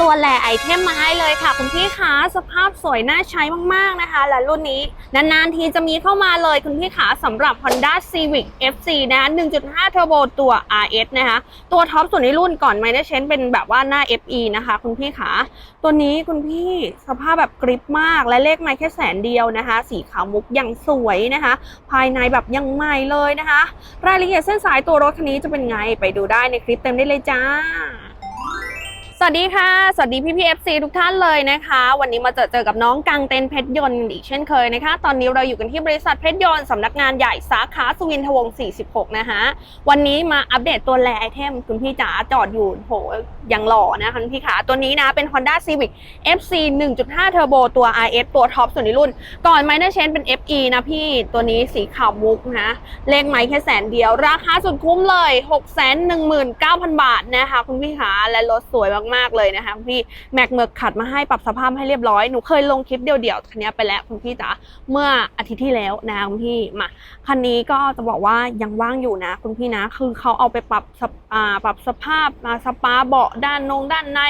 ตัวแหล่ไอเทมมาให้เลยค่ะ คุณพี่คะสภาพสวยน่าใช้มากๆนะคะ และรุ่นนี้นานๆทีจะมีเข้ามาเลยคุณพี่คะสำหรับ Honda Civic FC นะคะ1.5 Turbo ตัว RS นะคะ ตัวท็อปส่วนในรุ่นก่อนไมเนเชนเป็นแบบว่าหน้า FE นะคะ คุณพี่คะตัวนี้คุณพี่สภาพแบบกริปมากและเลขไม้แค่แสนเดียวนะคะ สีขาวมุกยังสวยนะคะ ภายในแบบยังใหม่เลยนะคะ รายละเอียดเส้นสายตัวรถคันนี้จะเป็นไงไปดูได้ในคลิปเต็มได้เลยจ้า สวัสดีค่ะ สวัสดีพี่พีเอฟซีทุกท่านเลยนะคะ วันนี้มาเจอเจอกับน้องกังเต็นเพชรยนต์อีกเช่นเคยนะคะ ตอนนี้เราอยู่กันที่บริษัทเพชรยนต์สำนักงานใหญ่สาขาสุวินทวงศ์46 นะคะวันนี้มาอัปเดตตัวแลไอเทมคุณพี่จ๋าจอดอยู่โหยังหล่อนะคะคุณพี่ขาตัวนี้นะเป็น Honda Civic FC 1.5 Turbo ตัว RS ตัวท็อปส่วนในรุ่น ก่อนไมเนอร์เชนเป็น FE นะพี่ตัวนี้สีขาวมุกนะเลขไม้แค่แสนเดียว ราคาสุดคุ้มเลย 6 1 9 0 0 0 บาทนะคะคุณพี่ขาและรถสวยมากมากเลยนะคะคุณพี่แม็กเมือกขัดมาให้ปรับสภาพให้เรียบร้อยหนูเคยลงคลิปเดียวๆคันนี้ไปแล้วคุณพี่จ๋าเมื่ออาทิตย์ที่แล้วนะคะคุณพี่มาคันนี้ก็จะบอกว่ายังว่างอยู่นะ คุณพี่นะคือเขาเอาไปปรับสภอ่าปรับสภาพมาสปาเบาะด้านนงด้านใน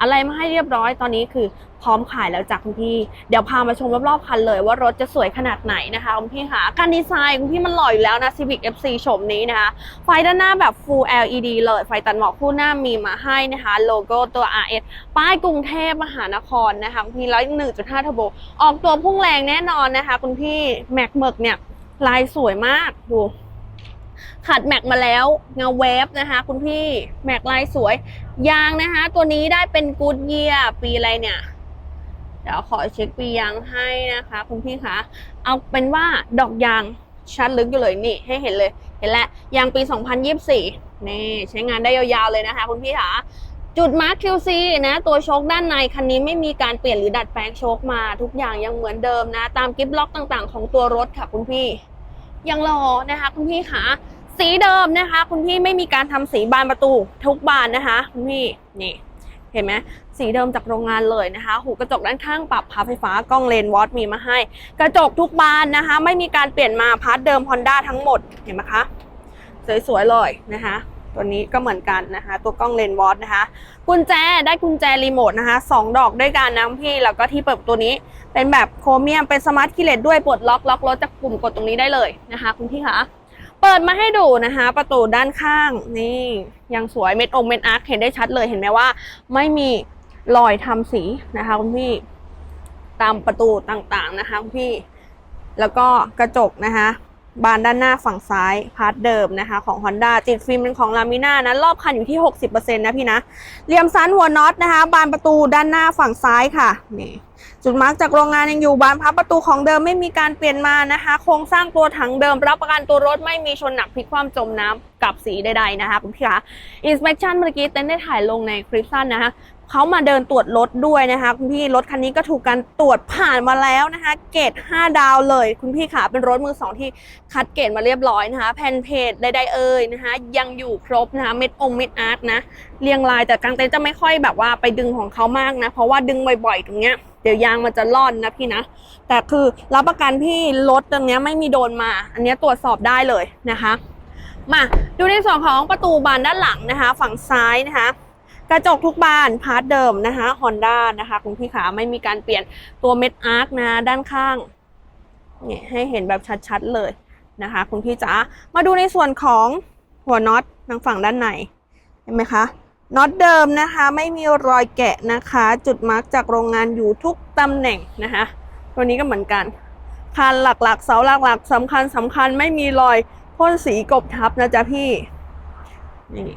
อะไรมาให้เรียบร้อยตอนนี้คือ พร้อมขายแล้วจากคุณพี่ เดี๋ยวพามาชมรอบๆคันเลยว่ารถจะสวยขนาดไหนนะคะคุณพี่คะการดีไซน์คุณพี่มันหล่ออยู่แล้วนะ Civic FC โฉมนี้นะคะ ไฟด้านหน้าแบบ Full LED เลย ไฟตัดหมอกคู่หน้ามีมาให้นะคะ โลโก้ตัว RS ป้ายกรุงเทพมหานครนะคะคุณพี่แล้ว1.5 Turbo ออกตัวพุ่งแรงแน่นอนนะคะคุณพี่แม็กเมิกเนี่ยลายสวยมากดูขัดแม็กมาแล้วเงาเวฟนะคะ คุณพี่แม็กลายสวยยางนะคะ ตัวนี้ได้เป็นกูดเยียปีอะไรเนี่ย เดี๋ยวขอเช็คปียางให้นะคะ คุณพี่คะ เอาเป็นว่าดอกยางชัดลึกอยู่เลยนี่ให้เห็นเลยเห็นแล้วยางปี 2024 นี่ใช้งานได้ยาวๆเลยนะคะคุณพี่คะจุดมาร์ค QC นะ ตัวโชคด้านในคันนี้ไม่มีการเปลี่ยนหรือดัดแปลงโชคมาทุกอย่างยังเหมือนเดิมนะ ตามกิฟล็อกต่างๆ ของตัวรถค่ะคุณพี่ ยังรอนะคะ คุณพี่คะสีเดิมนะคะ คุณพี่ไม่มีการทำสีบานประตูทุกบานนะคะ คุณพี่นี่ เห็นไหมสีเดิมจากโรงงานเลยนะคะ หูกระจกด้านข้างปรับพับไฟฟ้ากล้องเลนวอตมีมาให้ กระจกทุกบานนะคะ ไม่มีการเปลี่ยนมาพาร์ทเดิม Honda ทั้งหมดเห็นไหมคะสวยๆเลยนะคะตัวนี้ก็เหมือนกันนะคะ ตัวกล้องเลนวอตนะคะ กุญแจได้กุญแจรีโมทนะคะสองดอกด้วยกันนะพี่ แล้วก็ที่เปิดตัวนี้เป็นแบบโครเมียมเป็นสมาร์ทคีย์เลสด้วยปลดล็อกล็อกรถจากปุ่มกดตรงนี้ได้เลยนะคะ คุณพี่คะ เปิดมาให้ดูนะคะ ประตูด้านข้างนี่ยังสวยเม็ดองเม็ดอาร์คเห็นได้ชัดเลยเห็นไหมว่า ไม่มีรอยทำสีนะคะคุณพี่ตามประตูต่างๆนะคะคุณพี่ แล้วก็กระจกนะคะ บานด้านหน้าฝั่งซ้ายพาร์ทเดิมนะคะ ของ Honda ติดฟิล์มเป็นของลามิน่านะ รอบคันอยู่ที่ 60%นะพี่นะเหลี่ยมสันหัวน็อตนะคะ บานประตูด้านหน้าฝั่งซ้ายค่ะนี่จุดมาร์กจากโรงงานยังอยู่บานพับประตูของเดิมไม่มีการเปลี่ยนมานะคะ โครงสร้างตัวถังเดิม รับประกันตัวรถไม่มีชนหนักพลิกคว่ำจมน้ำกับสีใดๆนะคะคุณพี่คะ inspection เมื่อกี้เต้นได้ถ่ายลงในคลิปสั้นนะคะ เขามาเดินตรวจรถด้วยนะคะคุณพี่รถคันนี้ก็ถูกการตรวจผ่านมาแล้วนะคะ เกรด5 ดาวเลย คุณพี่ขาเป็นรถมือสองที่คัดเกรดมาเรียบร้อยนะคะ แผ่นเพจใดๆเอ่ยนะคะ ยังอยู่ครบนะคะเม็ดองเม็ดอาร์ตนะ เรียงลายแต่กางเต็นท์จะไม่ค่อยแบบว่าไปดึงของเขามากนะ เพราะว่าดึงบ่อยๆตรงเนี้ยเดี๋ยวยางมันจะล่อนนะพี่นะ แต่คือรับประกันพี่รถตรงเนี้ยไม่มีโดนมา อันนี้ตรวจสอบได้เลยนะคะ มาดูในส่วนของประตูบานด้านหลังนะคะ ฝั่งซ้ายนะคะ กระจกทุกบานพาร์ทเดิมนะคะ Honda นะคะคุณพี่ขาไม่มีการเปลี่ยนตัวเม็ดอาร์คนะด้านข้างนี่ให้เห็นแบบชัดๆเลยนะคะคุณพี่จ๋ามาดูในส่วนของหัวน็อตทางฝั่งด้านในเห็นไหมคะน็อตเดิมนะคะไม่มีรอยแกะนะคะ จุดมาร์กจากโรงงานอยู่ทุกตำแหน่งนะคะตัวนี้ก็เหมือนกันคันหลักๆ เสาหลักๆสำคัญสำคัญไม่มีรอยพ่นสีกบทับนะจ๊ะพี่นี่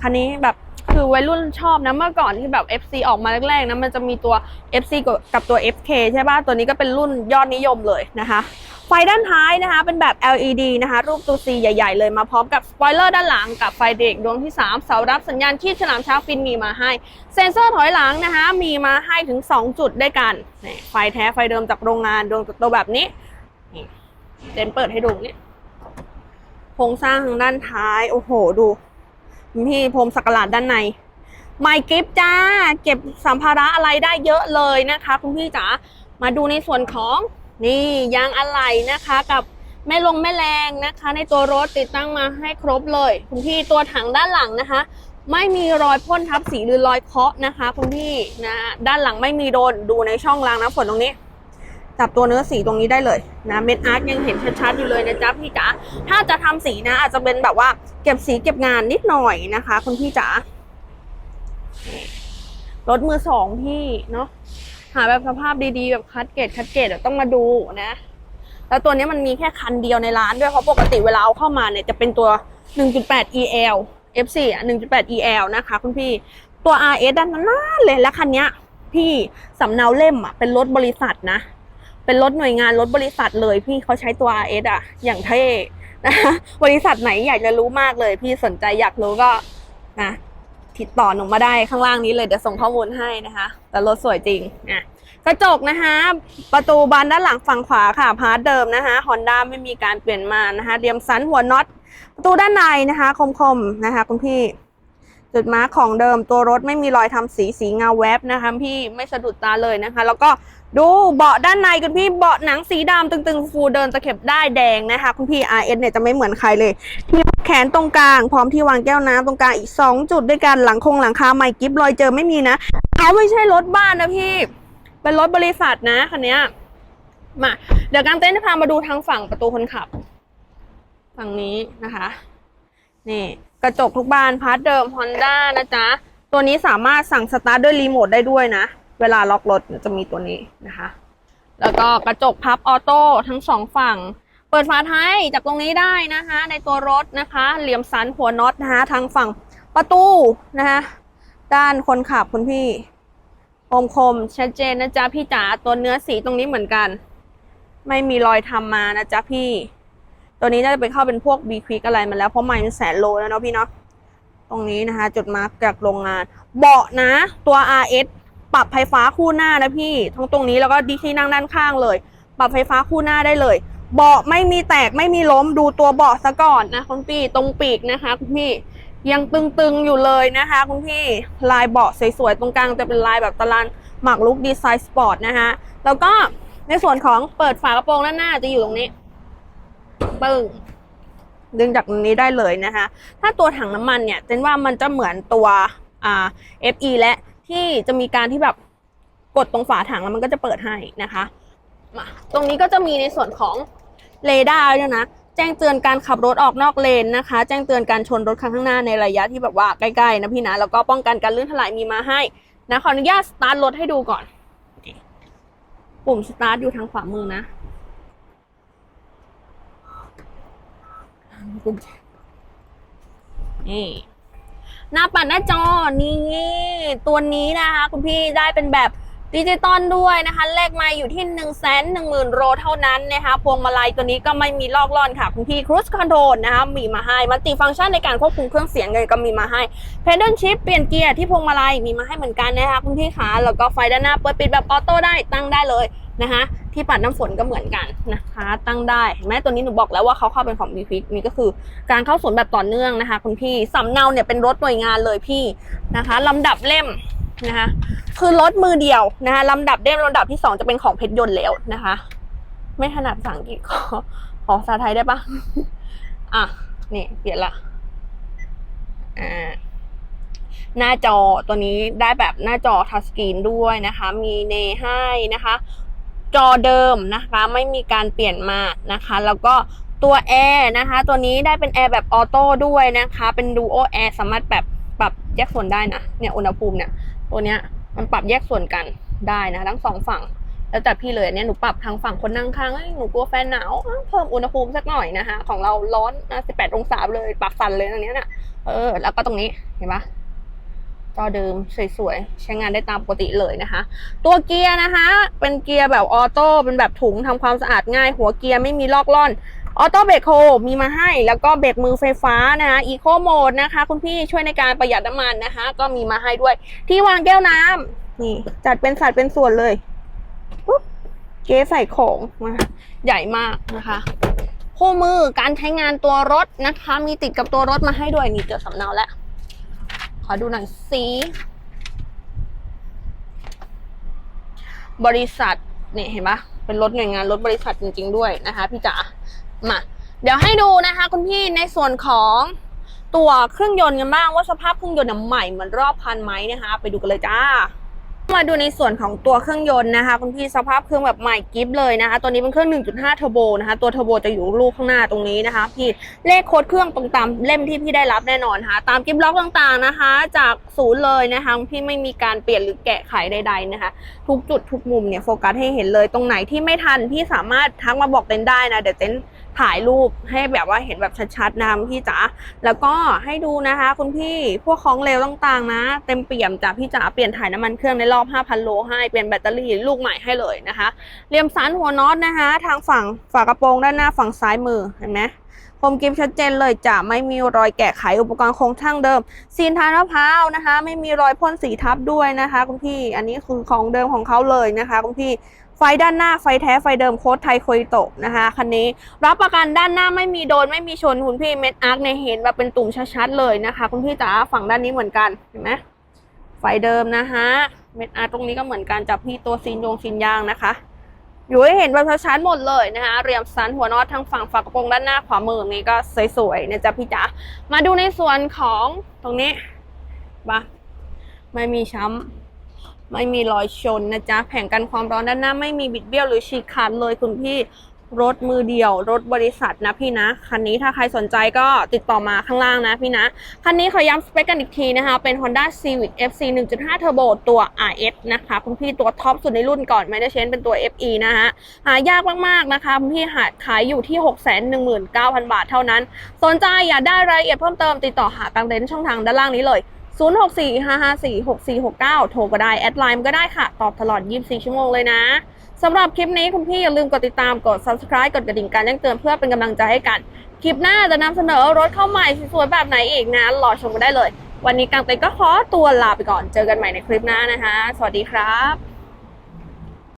คันนี้แบบ คือวัยรุ่นชอบนะเมื่อก่อนที่แบบ FC ออกมาแรกๆนะมันจะมีตัว FC กับตัว FK ใช่ป่ะตัวนี้ก็เป็นรุ่นยอดนิยมเลยนะคะไฟด้านท้ายนะคะ เป็นแบบ LED นะคะ รูปตัว C ใหญ่ ๆ เลยมาพร้อมกับสปอยเลอร์ด้านหลังกับไฟเด็กดวงที่ 3 เสารับสัญญาณขีดฉลามช้าฟินมีมาให้ เซ็นเซอร์ถอยหลังนะคะ มีมาให้ถึง 2 จุดด้วยกันนี่ไฟแท้ไฟเดิมจากโรงงานดวงตัวแบบนี้นี่เจนเปิดให้ดูนี่โครงสร้างทางด้านท้าย โอ้โห ดู พี่พรมสักหลาดด้านในไมกิฟจ้า เก็บสัมภาระอะไรได้เยอะเลยนะคะ คุณพี่จ๋ามาดูในส่วนของนี่ยางอะไหล่นะคะกับแม่ลงแม่แรงนะคะ ในตัวรถติดตั้งมาให้ครบเลย คุณพี่ตัวถังด้านหลังนะคะ ไม่มีรอยพ่นทับสีหรือรอยเคาะนะคะ คุณพี่นะด้านหลังไม่มีโดนดูในช่องรางน้ำฝนตรงนี้ จับตัวเนื้อสีตรงนี้ได้เลยนะเม็ดอาร์ตยังเห็นชัดๆอยู่เลยนะจ๊ะพี่จ๋าถ้าจะทำสีนะ อาจจะเป็นแบบว่าเก็บสีเก็บงานนิดหน่อยนะคะคุณพี่จ๋ารถมือสองพี่เนาะหาแบบสภาพดีๆแบบคัดเกรดคัดเกรดเดี๋ยวต้องมาดูนะแล้วตัวนี้มันมีแค่คันเดียวในร้านด้วยเพราะปกติเวลาเอาเข้ามาเนี่ยจะเป็นตัว 1.8 EL F4 อะ1.8 EL นะคะคุณพี่ตัว RS ด้านนั้นเลยแล้วคันเนี้ยพี่สำเนาเล่มอะเป็นรถบริษัทนะ เป็นรถหน่วยงานรถบริษัทเลย พี่เขาใช้ตัว RS อะอย่างเท่นะคะบริษัทไหนอยากจะรู้มากเลย พี่สนใจอยากรู้ก็นะติดต่อหนูมาได้ข้างล่างนี้เลยเดี๋ยวส่งข้อมูลให้นะคะ แต่รถสวยจริงอะกระจกนะคะ ประตูบานด้านหลังฝั่งขวาค่ะ พาร์ทเดิมนะคะฮอนด้าไม่มีการเปลี่ยนมานะคะเดียมสันหัวน็อตประตูด้านในนะคะ คมๆนะคะ คุณพี่ จุดมาร์คของเดิมตัวรถไม่มีรอยทำสีสีเงาแวบนะคะพี่ไม่สะดุดตาเลยนะคะ แล้วก็ดูเบาะด้านในคุณพี่เบาะหนังสีดำตึงๆ ฟูเดินตะเข็บได้แดงนะคะ คุณพี่ RS เนี่ยจะไม่เหมือนใครเลย ที่แขนตรงกลาง พร้อมที่วางแก้วน้ำตรงกลางอีก 2 จุดด้วยกันหลังคงหลังคาใหม่กิฟรอยเจอไม่มีนะเขาไม่ใช่รถบ้านนะพี่ เป็นรถบริษัทนะคันนี้มาเดี๋ยวกางเต้นจะพามาดูทางฝั่งประตูคนขับ ฝั่งนี้นะคะนี่ กระจกทุกบานพาร์ทเดิม Honda นะจ๊ะ ตัวนี้สามารถสั่งสตาร์ทด้วยรีโมทได้ด้วยนะ เวลาล็อกรถจะมีตัวนี้นะคะ แล้วก็กระจกพับออโต้ทั้งสองฝั่ง เปิดฝาท้ายจากตรงนี้ได้นะคะ ในตัวรถนะคะ เหลี่ยมสันหัวน็อตนะคะทางฝั่งประตูนะคะด้านคนขับคุณพี่คมคมชัดเจนนะจ๊ะพี่จ๋าตัวเนื้อสีตรงนี้เหมือนกัน ไม่มีรอยทำมานะจ๊ะพี่ ตัวนี้น่าจะไปเข้าเป็นพวก B Quick อะไรมาแล้วเพราะไมล์มันแสนโลแล้วเนาะพี่เนาะตรงนี้นะคะจุดมาร์กจากโรงงาน เบาะนะตัว RS ปรับไฟฟ้าคู่หน้านะพี่ทั้งตรงนี้แล้วก็ดีที่นั่งด้านข้างเลย ปรับไฟฟ้าคู่หน้าได้เลย เบาะไม่มีแตกไม่มีล้มดูตัวเบาะซะก่อนนะคุณพี่ตรงปีกนะคะคุณพี่ยังตึงๆอยู่เลยนะคะคุณพี่ลายเบาะสวยๆตรงกลางจะเป็นลายแบบตารางหมักลุกดีไซน์สปอร์ตนะคะแล้วก็ในส่วนของเปิดฝากระโปรงด้านหน้าจะอยู่ตรงนี้ ปึ้งดึงจากตรงนี้ได้เลยนะคะ ถ้าตัวถังน้ำมันเนี่ยเจนว่ามันจะเหมือนตัวอ่า FE และที่จะมีการที่แบบกดตรงฝาถังแล้วมันก็จะเปิดให้นะคะมาตรงนี้ก็จะมีในส่วนของเรดาร์ด้วยนะแจ้งเตือนการขับรถออกนอกเลนนะคะ แจ้งเตือนการชนรถข้างหน้าในระยะที่แบบว่าใกล้ๆนะพี่นะแล้วก็ป้องกันการลื่นถลายมีมาให้นะขออนุญาตสตาร์ทรถให้ดูก่อน ปุ่มสตาร์ทอยู่ทางขวามือนะ นี่ หน้าปัดหน้าจอนี่ตัวนี้นะคะ คุณพี่ได้เป็นแบบดิจิตอลด้วยนะคะ เลขไมาอยู่ที่1นึ่งแสนหนึ่งหมื่นโรเท่านั้นนะคะพวงมาลัยตัวนี้ก็ไม่มีลอกล่อนค่ะ คุณพี่ Cruise Control นะคะมีมาให้มัลติฟังก์ชันในการควบคุมเครื่องเสียงเลยก็มีมาให้ Pedal Shift เปลี่ยนเกียร์ที่พวงมาลัยมีมาให้เหมือนกันนะคะคุณพี่คะแล้วก็ไฟด้านหน้าเปิดปิดแบบออโต้ได้ตั้งได้เลยนะคะ ที่ปัดน้ำฝนก็เหมือนกันนะคะ ตั้งได้เห็นไหมตัวนี้หนูบอกแล้วว่าเขาเข้าเป็นของ b ีฟิกนี่ก็คือ การเข้าสวนแบบต่อเนื่องนะคะ คุณพี่สำเนาเนี่ยเป็นรถหน่วยงานเลยพี่นะคะลำดับเล่มนะคะ คือรถมือเดียวนะคะลำดับเล่มลำดับที่สองจะเป็นของเพชรยนต์แล้วนะคะ ไม่ถนัดภาษาอังกฤษขอขอภาษาไทยได้ปะอะนี่เปลี่ยนละอ่าหน้าจอตัวนี้ได้แบบหน้าจอทัชสกรีนด้วยนะคะ มีเนให้นะคะ จอเดิมนะคะ ไม่มีการเปลี่ยนมานะคะ แล้วก็ตัวแอร์นะคะ ตัวนี้ได้เป็นแอร์แบบออโต้ด้วยนะคะ เป็นดูโอแอร์สามารถแบบปรับแยกส่วนได้นะ เนี่ยอุณหภูมิเนี่ย ตัวเนี้ยมันปรับแยกส่วนกันได้นะทั้งสองฝั่ง แล้วแต่พี่เลยอันเนี่ยหนูปรับทางฝั่งคนนั่งข้างหนูกลัวแฟนหนาวเพิ่มอุณหภูมิสักหน่อยนะคะ ของเราร้อนนะ18 องศาเลยปรับสั่นเลยอันเนี้ยน่ะเออ แล้วก็ตรงนี้เห็นปะ จอเดิมสวยๆ ใช้งานได้ตามปกติเลยนะคะ ตัวเกียร์นะคะ เป็นเกียร์แบบออโต้เป็นแบบถุงทำความสะอาดง่าย หัวเกียร์ไม่มีลอกล่อนออโต้เบรกโฮมีมาให้ แล้วก็เบรกมือไฟฟ้านะคะอีโคโหมดนะคะ คุณพี่ช่วยในการประหยัดน้ำมันนะคะ ก็มีมาให้ด้วย ที่วางแก้วน้ำนี่ จัดเป็นสัดเป็นส่วนเลยปุ๊บเก๊ใส่ของนะคะใหญ่มากนะคะคู่มือการใช้งานตัวรถนะคะ มีติดกับตัวรถมาให้ด้วยนี่เจอสำเนาแล้ว อดูหน่อยสีบริษัทเนี่ยเห็นปะเป็นรถหน่วยงานรถบริษัทจริง ๆ ด้วยนะคะ พี่จ๋ามาเดี๋ยวให้ดูนะคะ คุณพี่ในส่วนของตัวเครื่องยนต์กันบ้างว่าสภาพเครื่องยนต์ใหม่เหมือนรอบพันไหมนะคะ ไปดูกันเลยจ้า มาดูในส่วนของตัวเครื่องยนต์นะคะคุณพี่สภาพเครื่องแบบใหม่กิฟเลยนะคะ ตัวนี้เป็นเครื่อง 1.5เทอร์โบนะคะ ตัวเทอร์โบจะอยู่ลูกข้างหน้าตรงนี้นะคะ พี่เลขโค้ดเครื่องตรงตามเล่มที่พี่ได้รับแน่นอนค่ะ ตามกิฟล็อกต่างๆนะคะ จากศูนย์เลยนะคะพี่ไม่มีการเปลี่ยนหรือแกะไขใด ๆนะคะ ทุกจุดทุกมุมเนี่ยโฟกัสให้เห็นเลยตรงไหนที่ไม่ทันพี่สามารถทักมาบอกเต้นได้นะเดี๋ยวเต้น ถ่ายรูปให้แบบว่าเห็นแบบชัดๆนะพี่จ๋าแล้วก็ให้ดูนะคะ คุณพี่พวกของเหลวต่างๆนะ เต็มเปี่ยมจ้ะพี่จ๋าเปลี่ยนถ่ายน้ำมันเครื่องในรอบ 5,000 โลให้เปลี่ยนแบตเตอรี่ลูกใหม่ให้เลยนะคะเหลี่ยมสันหัวน็อตนะคะ ทางฝั่งฝากระโปรงด้านหน้าฝั่งซ้ายมือเห็นไหมคมกริมชัดเจนเลยจะไม่มีรอยแกะไขอุปกรณ์โครงช่างเดิมซีนทานมะพร้าวนะคะ ไม่มีรอยพ่นสีทับด้วยนะคะ คุณพี่ อันนี้คือของเดิมของเขาเลยนะคะ คุณพี่ ไฟด้านหน้าไฟแท้ไฟเดิมโค้ดไทยโคยโตะนะคะคันนี้รับประกันด้านหน้าไม่มีโดนไม่มีชนคุณพี่เม็ดอาร์คในเห็นแบบเป็นตุ่มชัดๆเลยนะคะ คุณพี่จ๋าฝั่งด้านนี้เหมือนกันเห็นไหมไฟเดิมนะคะเม็ดอาร์ตรงนี้ก็เหมือนกันจับพี่ตัวซีนยงซีนยางนะคะ อยู่ให้เห็นแบบชัดๆหมดเลยนะคะเรียมสันหัวน็อตทางฝั่งฝากระโปรงด้านหน้าขวามือนี้ก็สวยๆนะจ๊ะพี่จ๋ามาดูในส่วนของตรงนี้ปะไม่มีช้ำ ไม่มีรอยชนนะจ๊ะแผงกันความร้อนด้านหน้าไม่มีบิดเบี้ยวหรือฉีกขาดเลยคุณพี่รถมือเดียว รถบริษัทนะพี่นะ คันนี้ถ้าใครสนใจก็ติดต่อมาข้างล่างนะพี่นะ คันนี้ขอย้ำสเปคกันอีกทีนะคะ เป็น Honda Civic FC 1.5 Turbo ตัว RS นะคะคุณพี่ตัวท็อปสุดในรุ่นก่อนไม่ได้เชนเป็นตัว FE นะคะหายากมากๆนะคะคุณพี่หาขายอยู่ที่ 619,000 บาทเท่านั้น สนใจอยากได้รายละเอียดเพิ่มเติมติดต่อหากังเดนช่องทางด้านล่างนี้เลย 0645546469 โทรก็ได้ แอดไลน์ก็ได้ค่ะ ตอบตลอด 24 ชั่วโมงเลยนะสำหรับคลิปนี้คุณพี่อย่าลืมกดติดตามกด subscribe กดกระดิ่งการแจ้งเตือนเพื่อเป็นกำลังใจให้กัน คลิปหน้าจะนำเสนอรถเข้าใหม่สวยๆแบบไหนอีกนะ รอชมกันได้เลย วันนี้กังเต็นก็ขอตัวลาไปก่อน เจอกันใหม่ในคลิปหน้านะคะ สวัสดีครับ